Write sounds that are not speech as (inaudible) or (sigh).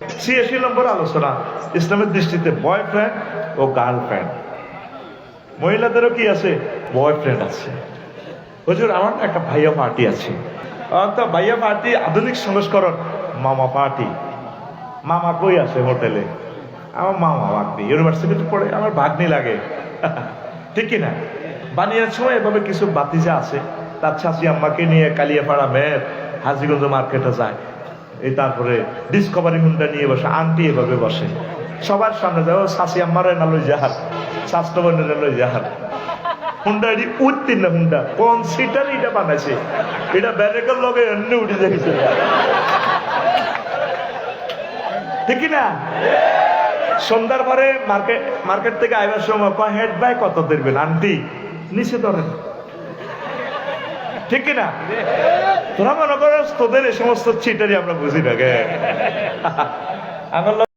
ছিয়াশি নম্বর আলোচনা, ইসলামের দৃষ্টিতে বয়ফ্রেন্ড ও গার্লফ্রেন্ড মহিলাদেরও কি আছে? বয়ফ্রেন্ড আছে। হুজুর, আমার একটা ভাইয়া পার্টি আছে। তো ভাইয়া পার্টি আধুনিক সংস্করণ, মামা পার্টি মামা কই আছে হোটেলে আমার মামা ভাগ্নি। ইউনিভার্সিটিতে পড়ে আমার ভাগ্নি লাগে। (laughs) ঠিক কি না? বানিয়ার সময় এভাবে কিছু বাতিজা আছে। তার ছাসি আম্মাকে নিয়ে কালিয়াপাড়া মেয়ের হাজিগঞ্জ মার্কেটে যায়। এই তারপরে ডিসকভারি হুন্ডা নিয়ে বসে আন্টি এভাবে বসে। সবার সামনে যায়, ও শাসি আম্মারে না লই যাহার স্বাস্থ্য বোনের লই যাহার হুন্ডা এটি উত্তীর্ণ, হুন্ডা। কোন সিটার এটা বানাইছে? এটা ব্যারেকের লগে এমনি উঠে দেখেছে ঠিক না? সন্ধ্যার পরে মার্কেট মার্কেট থেকে আইবার সময় কয় হেড বাই কত দেবেন আন্টি নিচে ধরেন। ঠিক না তোরা মনে করো তোদের এই সমস্ত চিটারি আমরা বুঝি না গে আমার